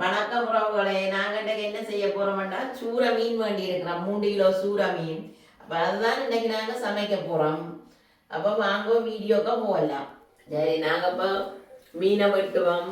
வணக்கம் உறவுகளே நாங்க என்ன செய்ய போறோம்னா சூற மீன் வேண்டி இருக்கிறோம். மூன்று கிலோ சூற மீன். அப்ப அதுதான் இன்னைக்கு நாங்க சமைக்க போறோம். அப்ப வாங்க வீடியோக்க போகலாம். சரி நாங்க இப்போ மீனை வெட்டுவோம்.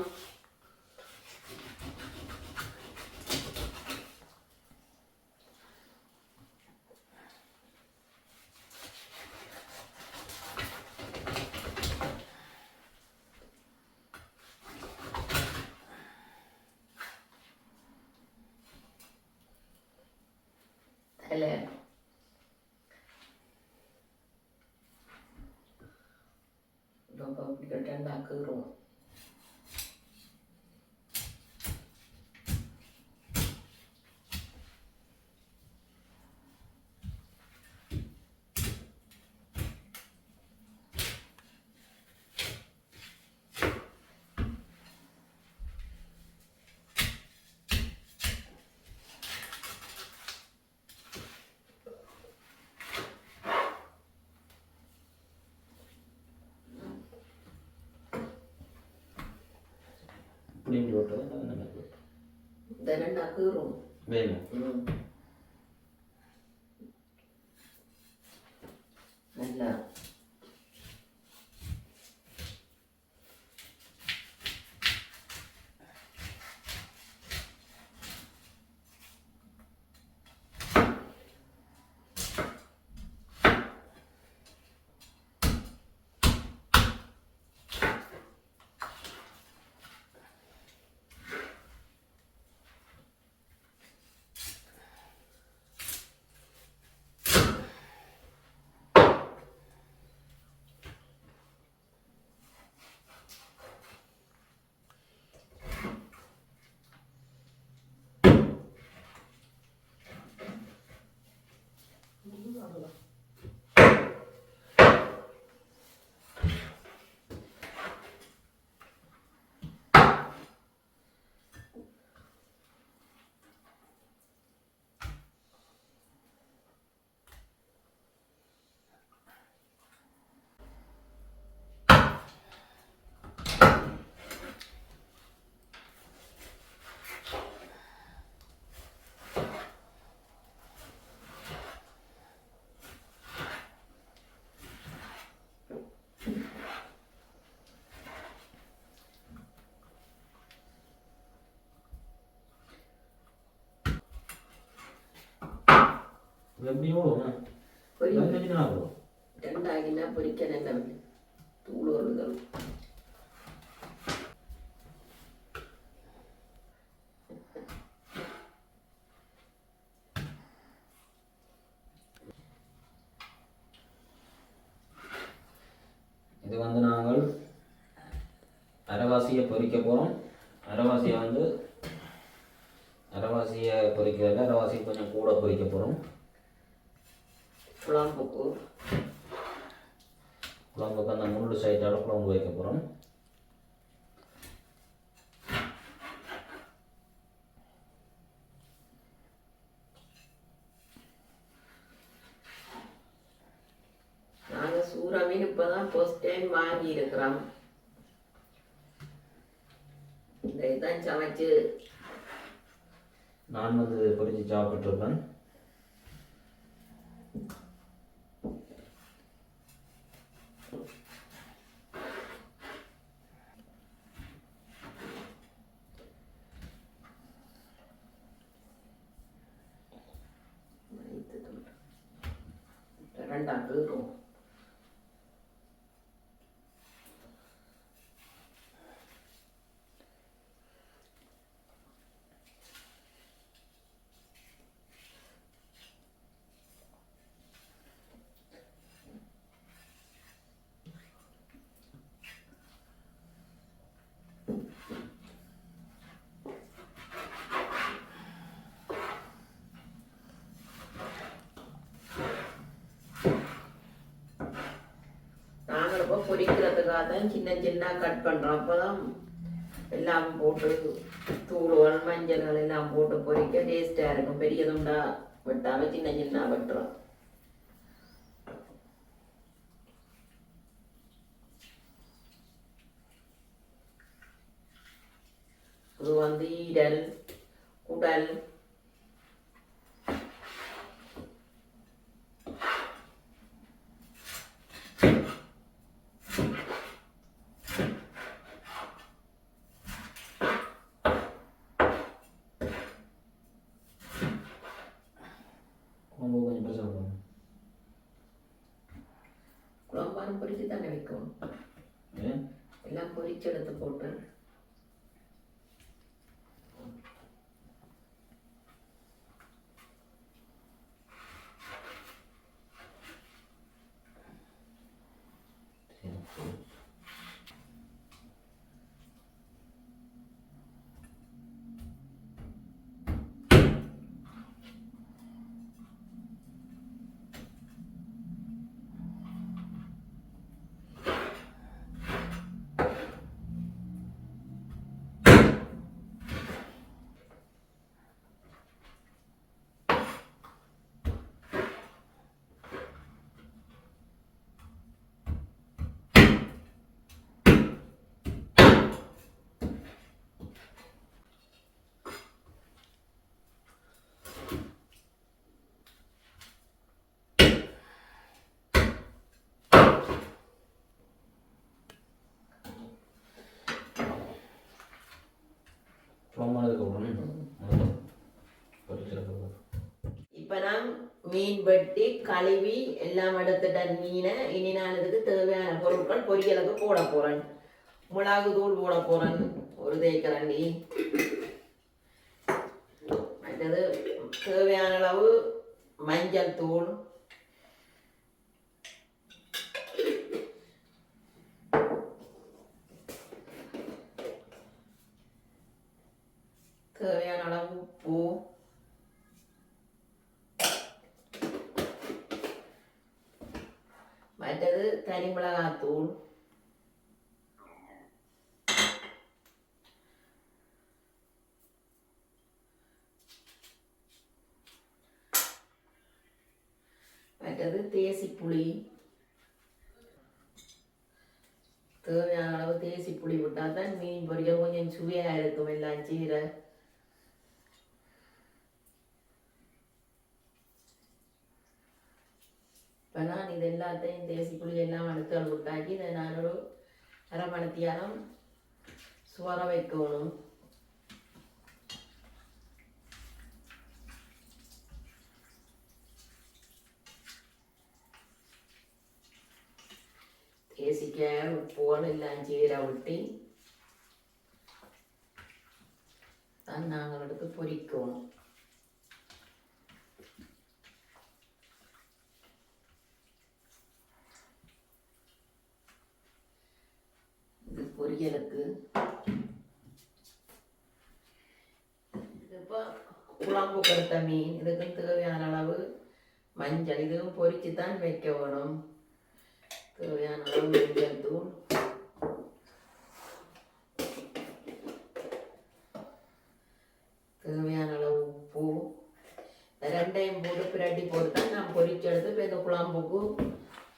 ഉണ്ടാക്കുക போட்டது அந்த மாதிரி போட்டு இந்த ரெண்டாக்குறோம் வேணும் ம். நல்லா ஆகும் ரெண்டாகினா பொரிக்க நல்ல தூள் வருதல் இது வந்து நாங்கள் அரைவாசியை பொரிக்க போகிறோம் அரைவாசியை வந்து அரைவாசியை பொரிக்கிறதுல அரைவாசி கொஞ்சம் கூட பொரிக்க போகிறோம் குழம்புக்கு குழம்புக்கு அந்த முள்ளு சைட்டோட குழம்பு வைக்க போகிறோம் நாங்க சூற மீன் இப்பதான் ஃபர்ஸ்ட் டைம் வாங்கி இருக்கிறோம். இந்த இதான் சமைச்சு நான் வந்து பொரிச்சு சாப்பிட்ருப்பேன் ரெண்டாக்குறோம் நாங்கள் இப்போ பொரிக்கிறதுக்காக தான் சின்ன சின்ன கட் பண்ணுறோம் அப்போ தான் எல்லாம் போட்டு தூளுகள் மஞ்சள்கள் எல்லாம் போட்டு பொரிக்க டேஸ்ட்டாக இருக்கும். பெரிய துண்டா வெட்டாம சின்ன சின்ன வெட்டுறோம். இது வந்து ஈடல் குடல் குழம்பு கொஞ்சம் பெருசாக போடணும் குழம்பாலும் பொரிச்சு தானே வைக்கும் ஏன் எல்லாம் பொரிச்சு எடுத்து போட்டு குழம்பானதுக்கு அப்புறம் பொரிச்சிருக்க இப்போ நான் மீன் வெட்டி கழுவி எல்லாம் எடுத்துட்ட மீனை இனி நான் இதுக்கு தேவையான பொருட்கள் பொரியலுக்கு போட போகிறேன் மிளகு தூள் போட போகிறேன் ஒரு தேக்கரண்டி. மற்றது தேவையான அளவு மஞ்சள் தூள் தேவையான அளவு உப்பு மற்றது மிளகாத்தூள் மற்றது தேசி புளி தேவையான அளவு தேசி புளி விட்டால் தான் மீன் பொரியல் கொஞ்சம் சுவையாக இருக்கும் எல்லாம் சீரை இப்போ நான் இது எல்லாத்தையும் தேசி புளி எல்லாம் அடுத்து விட்டாக்கி இதை நான் ஒரு அரை மணித்தியாலம் சுவர வைக்கணும் தேசிக்காய் உப்புகள் எல்லாம் சீரை விட்டு தான் நாங்கள் எடுத்து பொறிக்கணும் இது பொரியலுக்கு இது இப்போ குழம்பு கொடுத்த மீன் இதுக்கு தேவையான அளவு மஞ்சள். இதுவும் பொறிச்சு தான் வைக்க வேணும் தேவையான அளவு மஞ்சள் தூள். தேவையான அளவு உப்பு. ரெண்டையும் போட்டு பிரட்டி போட்டு தான் நான் பொறிச்செடுத்து இப்போ இந்த குழம்புக்கு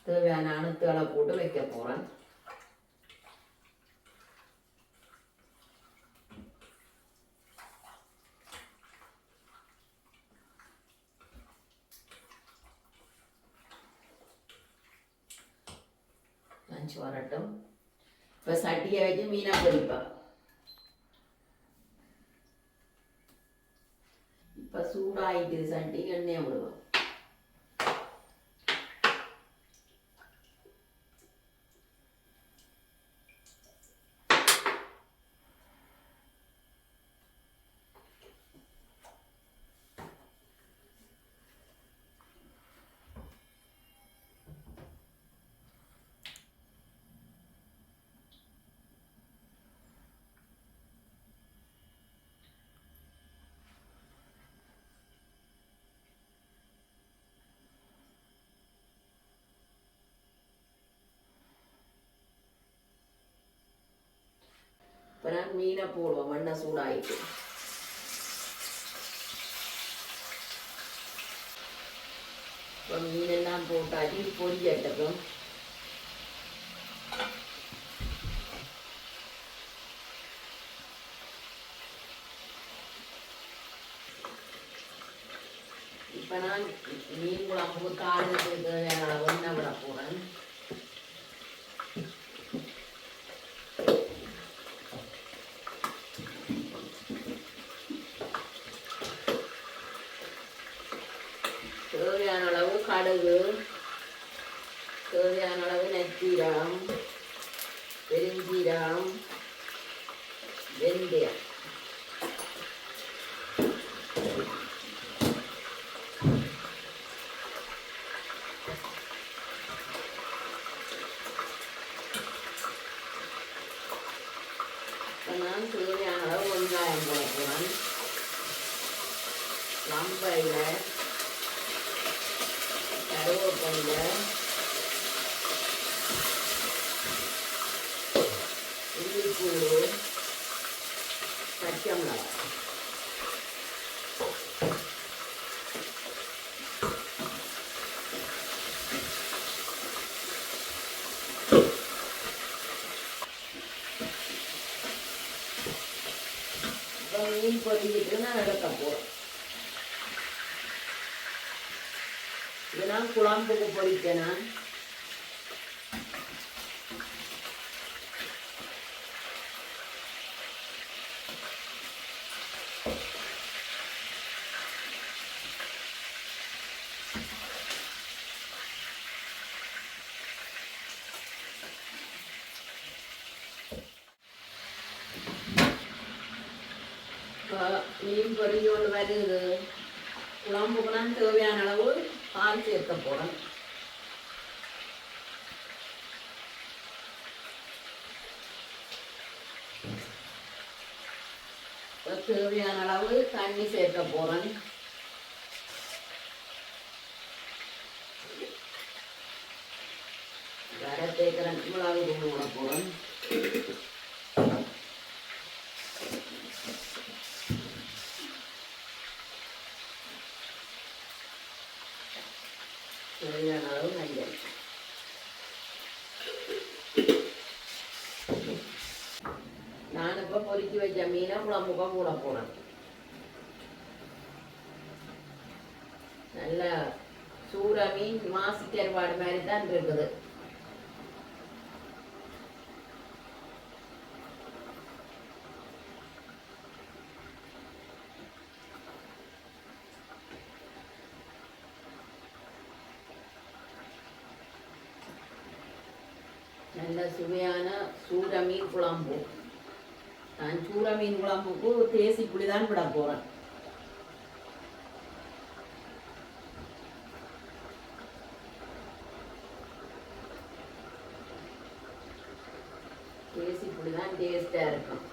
தேவையான அணுத்துகளை போட்டு வைக்க போகிறேன் அஞ்சு வரட்டும். இப்போ சட்டியை வச்சு மீனை பொறிப்பேன் இப்போ நான் மீனை போடுவோம் மண்ணை சூடாயிட்டு. இப்போ மீனெல்லாம் போட்டாச்சு பொரியட்டப்புறம் இப்போ நான் மீன் குழம்புக்கு காரணத்துக்கு அளவு என்ன விட போகிறேன் பச்சை மிளகாய் இப்போ மீன் பொரிஞ்சிட்டு நான் எடுக்க போகிறேன் இது நான் குழம்புக்கு பொரித்தேன் நான் இப்போ மீன் பொரிஞ்சு வருது குழம்புக்கு நான் தேவையான அளவு பால் சேர்க்க போகிறேன் தேவையான அளவு தண்ணி சேர்க்க போகிறேன் வர தேக்கிறேன் மிளகு தூள் விட போகிறேன் தேவையான அளவு மஞ்சள் நான் இப்போ பொறுக்கி வச்ச மீனை குழம்புக்க கூட போனேன் நல்ல சூற மீன் மாசி கருவாடு மாதிரி தான் இருக்குது நல்ல சுவையான சூற மீன் குழம்பு நான் சூற மீன் குழம்புக்கு தேசி புளி தான் விட போகிறேன் தேசி புளி தான் இருக்கும்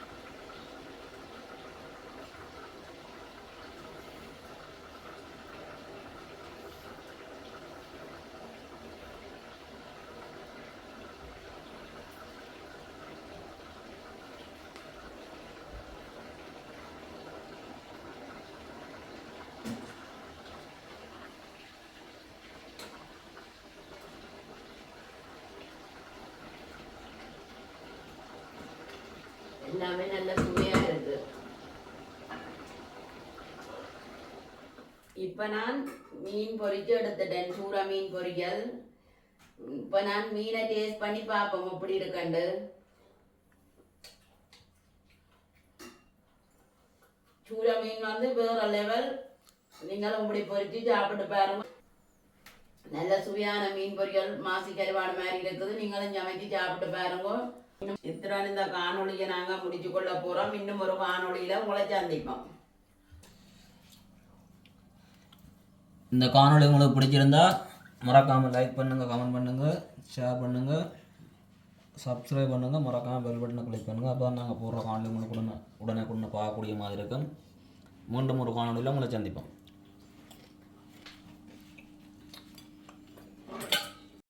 எல்லாமே நல்ல சுவையாக இருக்கு. இப்போ நான் மீன் பொரிச்சு எடுத்துட்டேன். சூறா மீன் பொரிக்கல் இப்போ நான் மீனை டேஸ்ட் பண்ணி பார்ப்போம். எப்படி இருக்கண்டு சூறா மீன் வந்து வேற லெவல் நீங்களும் இப்படி பொரிச்சு சாப்பிட்டு பாருங்க. நல்ல சுவையான மீன் பொரியல் மாசி கருவாடு மாதிரி இருக்குது. நீங்களும் சமைச்சு சாப்பிட்டு பாருங்க. இத்துடன் இந்த காணொளியை நாங்கள் முடிச்சு கொள்ள போகிறோம் இன்னும் ஒரு காணொளியில் உங்களை சந்திப்போம். இந்த காணொளி உங்களுக்கு பிடிச்சிருந்தா மறக்காமல் லைக் பண்ணுங்கள் கமெண்ட் பண்ணுங்கள் ஷேர் பண்ணுங்கள் சப்ஸ்கிரைப் பண்ணுங்கள் மறக்காமல் பெல் பட்டனை கிளிக் பண்ணுங்கள் அப்போ தான் நாங்கள் போடுற காணொலி உங்களுக்கு உடனே உடனே கொண்டு பார்க்கக்கூடிய மாதிரி இருக்கும். மீண்டும் ஒரு காணொலியில் உங்களை சந்திப்போம்.